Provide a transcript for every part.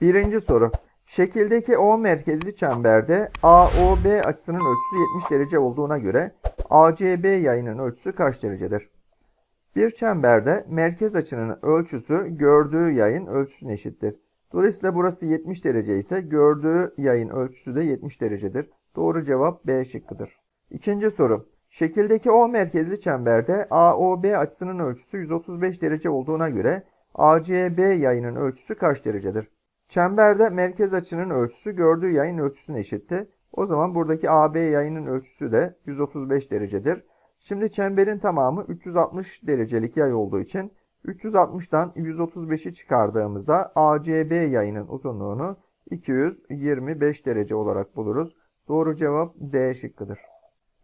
Birinci soru. Şekildeki O merkezli çemberde AOB açısının ölçüsü 70 derece olduğuna göre ACB yayının ölçüsü kaç derecedir? Bir çemberde merkez açının ölçüsü gördüğü yayın ölçüsüne eşittir. Dolayısıyla burası 70 derece ise gördüğü yayın ölçüsü de 70 derecedir. Doğru cevap B şıkkıdır. İkinci soru. Şekildeki O merkezli çemberde AOB açısının ölçüsü 135 derece olduğuna göre ACB yayının ölçüsü kaç derecedir? Çemberde merkez açının ölçüsü gördüğü yayın ölçüsüne eşitti. O zaman buradaki AB yayının ölçüsü de 135 derecedir. Şimdi çemberin tamamı 360 derecelik yay olduğu için 360'dan 135'i çıkardığımızda ACB yayının uzunluğunu 225 derece olarak buluruz. Doğru cevap D şıkkıdır.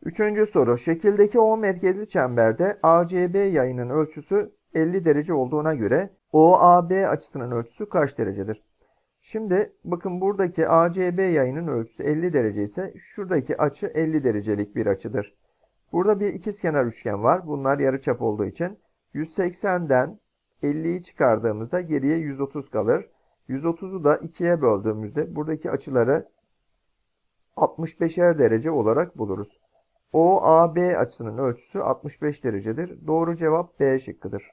Üçüncü soru. Şekildeki O merkezli çemberde ACB yayının ölçüsü 50 derece olduğuna göre OAB açısının ölçüsü kaç derecedir? Şimdi bakın buradaki ACB yayının ölçüsü 50 derece ise şuradaki açı 50 derecelik bir açıdır. Burada bir ikizkenar üçgen var. Bunlar yarıçap olduğu için 180'den 50'yi çıkardığımızda geriye 130 kalır. 130'u da 2'ye böldüğümüzde buradaki açıları 65'er derece olarak buluruz. OAB açısının ölçüsü 65 derecedir. Doğru cevap B şıkkıdır.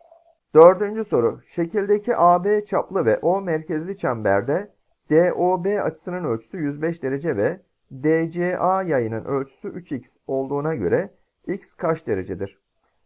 Dördüncü soru. Şekildeki AB çaplı ve O merkezli çemberde DOB açısının ölçüsü 105 derece ve DCA yayının ölçüsü 3x olduğuna göre x kaç derecedir?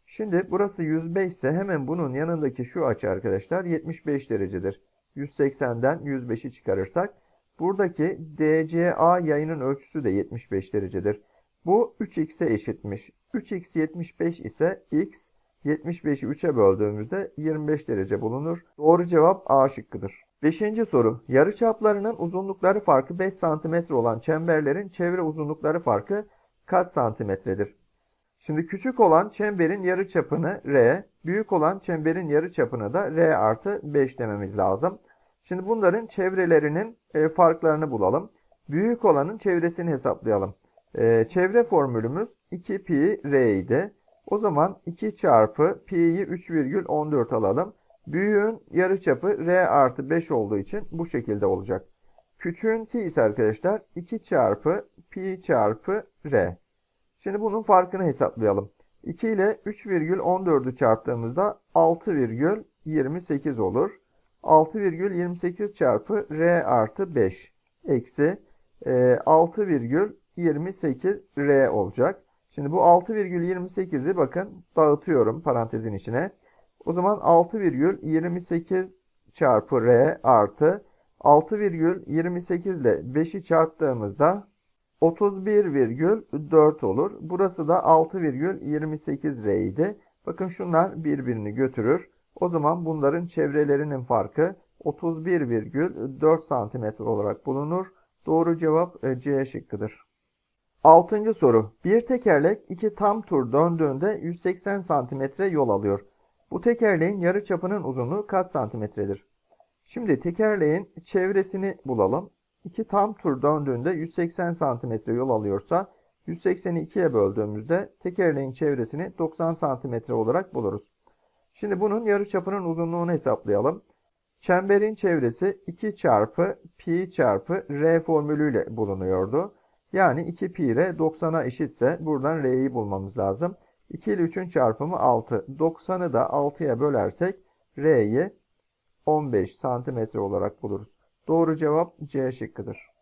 Şimdi burası 105 ise hemen bunun yanındaki şu açı arkadaşlar 75 derecedir. 180'den 105'i çıkarırsak buradaki DCA yayının ölçüsü de 75 derecedir. Bu 3x'e eşitmiş. 3x 75 ise x 75'i 3'e böldüğümüzde 25 derece bulunur. Doğru cevap A şıkkıdır. Beşinci soru. Yarıçaplarının uzunlukları farkı 5 cm olan çemberlerin çevre uzunlukları farkı kaç santimetredir? Şimdi küçük olan çemberin yarıçapını R, büyük olan çemberin yarıçapını da R artı 5 dememiz lazım. Şimdi bunların çevrelerinin e, farklarını bulalım. Büyük olanın çevresini hesaplayalım. E, çevre formülümüz 2 pi R idi. O zaman 2 çarpı pi'yi 3,14 alalım. Büyüğün yarıçapı r artı 5 olduğu için bu şekilde olacak. Küçüğünki ise arkadaşlar 2 çarpı pi çarpı r. Şimdi bunun farkını hesaplayalım. 2 ile 3,14'ü çarptığımızda 6,28 olur. 6,28 çarpı r artı 5 eksi e, 6,28 r olacak. Şimdi bu 6,28'i bakın dağıtıyorum parantezin içine. O zaman 6,28 çarpı r artı 6,28 ile 5'i çarptığımızda 31,4 olur. Burası da 6,28 r idi. Bakın şunlar birbirini götürür. O zaman bunların çevrelerinin farkı 31,4 cm olarak bulunur. Doğru cevap e, C şıkkıdır. Altıncı soru. Bir tekerlek iki tam tur döndüğünde 180 santimetre yol alıyor. Bu tekerleğin yarı çapının uzunluğu kaç santimetredir? Şimdi tekerleğin çevresini bulalım. İki tam tur döndüğünde 180 santimetre yol alıyorsa 180'i 2'ye böldüğümüzde tekerleğin çevresini 90 santimetre olarak buluruz. Şimdi bunun yarı çapının uzunluğunu hesaplayalım. Çemberin çevresi 2 çarpı pi çarpı r formülüyle bulunuyordu. Yani 2 pi r 90'a eşitse buradan r'yi bulmamız lazım. 2 ile 3'ün çarpımı 6. 90'ı da 6'ya bölersek r'yi 15 santimetre olarak buluruz. Doğru cevap C şıkkıdır.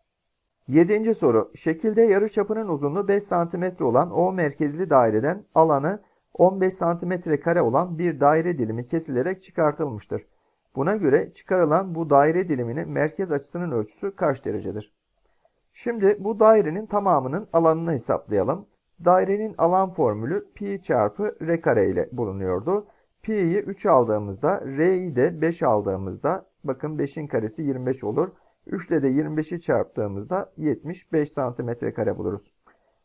7. soru. Şekilde yarıçapının uzunluğu 5 santimetre olan O merkezli daireden alanı 15 santimetre kare olan bir daire dilimi kesilerek çıkartılmıştır. Buna göre çıkarılan bu daire diliminin merkez açısının ölçüsü kaç derecedir? Şimdi bu dairenin tamamının alanını hesaplayalım. Dairenin alan formülü pi çarpı r kare ile bulunuyordu. Pi'yi 3 aldığımızda, r'yi de 5 aldığımızda, bakın 5'in karesi 25 olur. 3 ile de 25'i çarptığımızda 75 santimetre kare buluruz.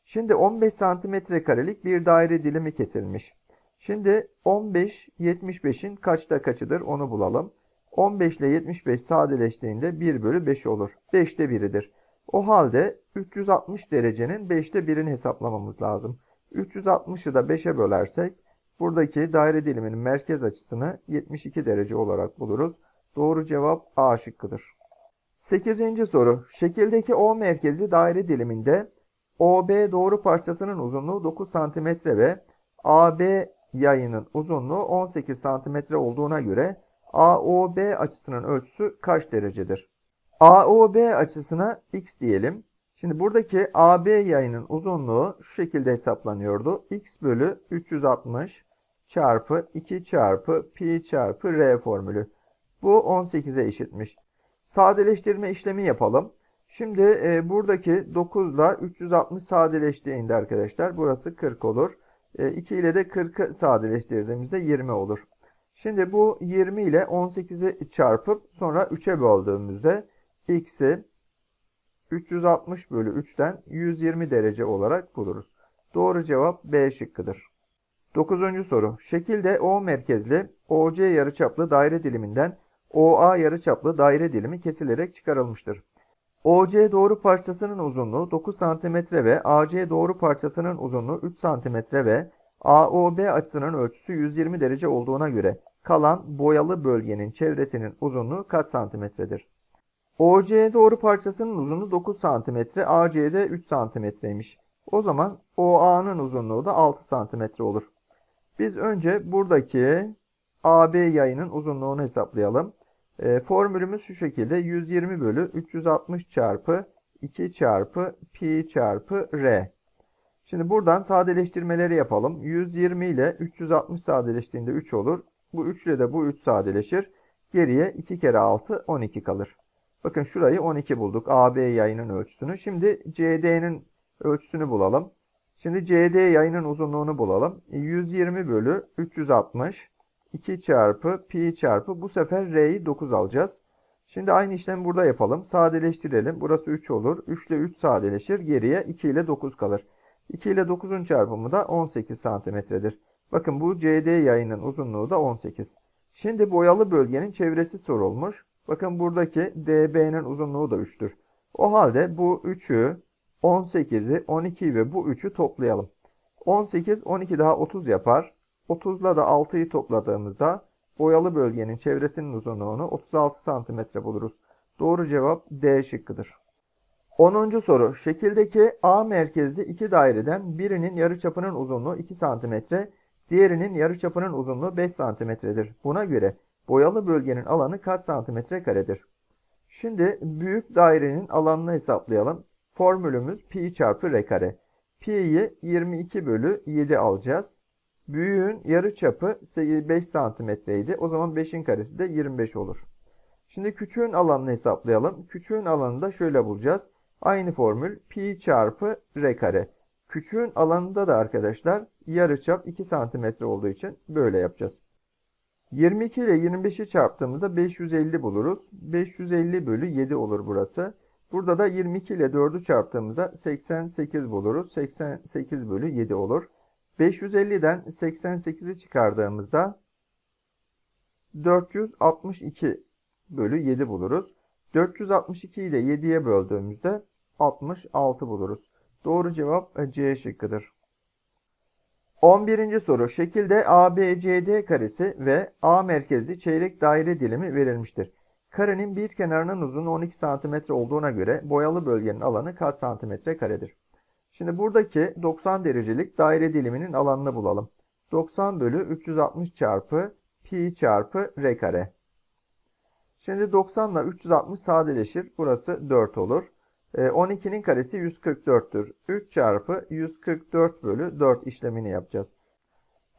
Şimdi 15 santimetre karelik bir daire dilimi kesilmiş. Şimdi 15, 75'in kaçta kaçıdır onu bulalım. 15 ile 75 sadeleştiğinde 1 bölü 5 olur. 5'te 1'idir. O halde 360 derecenin 5'te 1'ini hesaplamamız lazım. 360'ı da 5'e bölersek buradaki daire diliminin merkez açısını 72 derece olarak buluruz. Doğru cevap A şıkkıdır. 8. soru. Şekildeki O merkezli daire diliminde OB doğru parçasının uzunluğu 9 cm ve AB yayının uzunluğu 18 cm olduğuna göre AOB açısının ölçüsü kaç derecedir? AOB açısına x diyelim. Şimdi buradaki AB yayının uzunluğu şu şekilde hesaplanıyordu. x bölü 360 çarpı 2 çarpı pi çarpı r formülü. Bu 18'e eşitmiş. Sadeleştirme işlemi yapalım. Şimdi e, buradaki 9 ile 360 sadeleştiğinde arkadaşlar burası 40 olur. E, 2 ile de 40'ı sadeleştirdiğimizde 20 olur. Şimdi bu 20 ile 18'i çarpıp sonra 3'e böldüğümüzde x'i 360 bölü 3'ten 120 derece olarak buluruz. Doğru cevap B şıkkıdır. 9. soru. Şekilde O merkezli OC yarıçaplı daire diliminden OA yarıçaplı daire dilimi kesilerek çıkarılmıştır. OC doğru parçasının uzunluğu 9 cm ve AC doğru parçasının uzunluğu 3 cm ve AOB açısının ölçüsü 120 derece olduğuna göre kalan boyalı bölgenin çevresinin uzunluğu kaç santimetredir? OC doğru parçasının uzunluğu 9 cm, AC'de 3 cm'ymiş. O zaman OA'nın uzunluğu da 6 cm olur. Biz önce buradaki AB yayının uzunluğunu hesaplayalım. E, formülümüz şu şekilde 120 bölü 360 çarpı 2 çarpı pi çarpı r. Şimdi buradan sadeleştirmeleri yapalım. 120 ile 360 sadeleştiğinde 3 olur. Bu 3 ile de bu 3 sadeleşir. Geriye 2 kere 6 12 kalır. Bakın şurayı 12 bulduk. AB yayının ölçüsünü. Şimdi CD'nin ölçüsünü bulalım. Şimdi CD yayının uzunluğunu bulalım. 120 bölü 360 2 çarpı pi çarpı bu sefer r'yi 9 alacağız. Şimdi aynı işlemi burada yapalım. Sadeleştirelim. Burası 3 olur. 3 ile 3 sadeleşir. Geriye 2 ile 9 kalır. 2 ile 9'un çarpımı da 18 santimetredir. Bakın bu CD yayının uzunluğu da 18. Şimdi boyalı bölgenin çevresi sorulmuş. Bakın buradaki DB'nin uzunluğu da 3'tür. O halde bu 3'ü, 18'i, 12'yi ve bu 3'ü toplayalım. 18, 12 daha 30 yapar. 30 ile de 6'yı topladığımızda boyalı bölgenin çevresinin uzunluğunu 36 cm buluruz. Doğru cevap D şıkkıdır. 10. soru. Şekildeki A merkezli iki daireden birinin yarıçapının uzunluğu 2 cm, diğerinin yarıçapının uzunluğu 5 cm'dir. Buna göre boyalı bölgenin alanı kaç santimetre karedir? Şimdi büyük dairenin alanını hesaplayalım. Formülümüz pi çarpı r kare. Pi'yi 22 bölü 7 alacağız. Büyüğün yarı çapı 5 santimetreydi. O zaman 5'in karesi de 25 olur. Şimdi küçüğün alanını hesaplayalım. Küçüğün alanını da şöyle bulacağız. Aynı formül pi çarpı r kare. Küçüğün alanında da arkadaşlar yarıçap 2 santimetre olduğu için böyle yapacağız. 22 ile 25'i çarptığımızda 550 buluruz. 550 bölü 7 olur burası. Burada da 22 ile 4'ü çarptığımızda 88 buluruz. 88 bölü 7 olur. 550'den 88'i çıkardığımızda 462 bölü 7 buluruz. 462 ile 7'ye böldüğümüzde 66 buluruz. Doğru cevap C şıkkıdır. 11. soru. Şekilde ABCD karesi ve A merkezli çeyrek daire dilimi verilmiştir. Karenin bir kenarının uzunluğu 12 cm olduğuna göre boyalı bölgenin alanı kaç santimetre karedir? Şimdi buradaki 90 derecelik daire diliminin alanını bulalım. 90 bölü 360 çarpı pi çarpı r kare. Şimdi 90 ile 360 sadeleşir. Burası 4 olur. 12'nin ee, karesi 144'tür. 3 çarpı 144 bölü 4 işlemini yapacağız.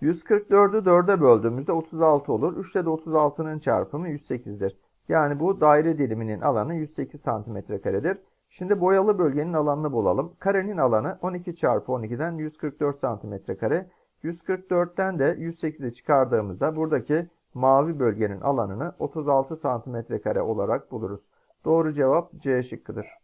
144'ü 4'e böldüğümüzde 36 olur. 3 ile de 36'nın çarpımı 108'dir. Yani bu daire diliminin alanı 108 cm karedir. Şimdi boyalı bölgenin alanını bulalım. Karenin alanı 12 çarpı 12'den 144 cm kare. 144'ten de 108'i çıkardığımızda buradaki mavi bölgenin alanını 36 cm kare olarak buluruz. Doğru cevap C şıkkıdır.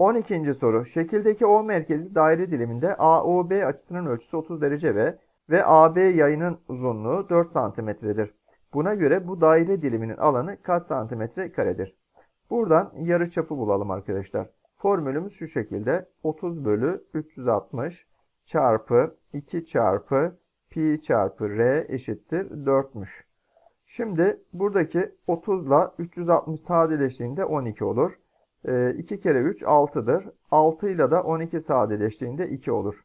12. soru. Şekildeki O merkezi daire diliminde AOB açısının ölçüsü 30 derece ve ve AB yayının uzunluğu 4 santimetredir. Buna göre bu daire diliminin alanı kaç santimetre karedir? Buradan yarı çapı bulalım arkadaşlar. Formülümüz şu şekilde. 30 bölü 360 çarpı 2 çarpı pi çarpı r eşittir 4'müş. Şimdi buradaki 30 ile 360 sadeleştiğinde 12 olur. Ee, 2 kere 3 6'dır. 6 ile de 12 sadeleştiğinde 2 olur.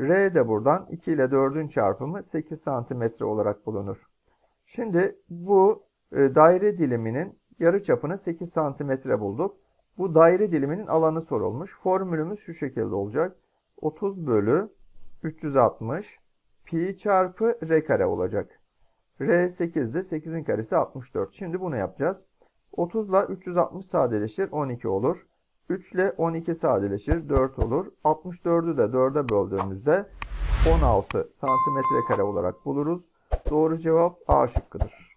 R de buradan 2 ile 4'ün çarpımı 8 santimetre olarak bulunur. Şimdi bu e, daire diliminin yarıçapını 8 santimetre bulduk. Bu daire diliminin alanı sorulmuş. Formülümüz şu şekilde olacak. 30 bölü 360 pi çarpı r kare olacak. R 8'de 8'in karesi 64. Şimdi bunu yapacağız. 30 ile 360 sadeleşir 12 olur. 3 ile 12 sadeleşir 4 olur. 64'ü de 4'e böldüğümüzde 16 santimetre kare olarak buluruz. Doğru cevap A şıkkıdır.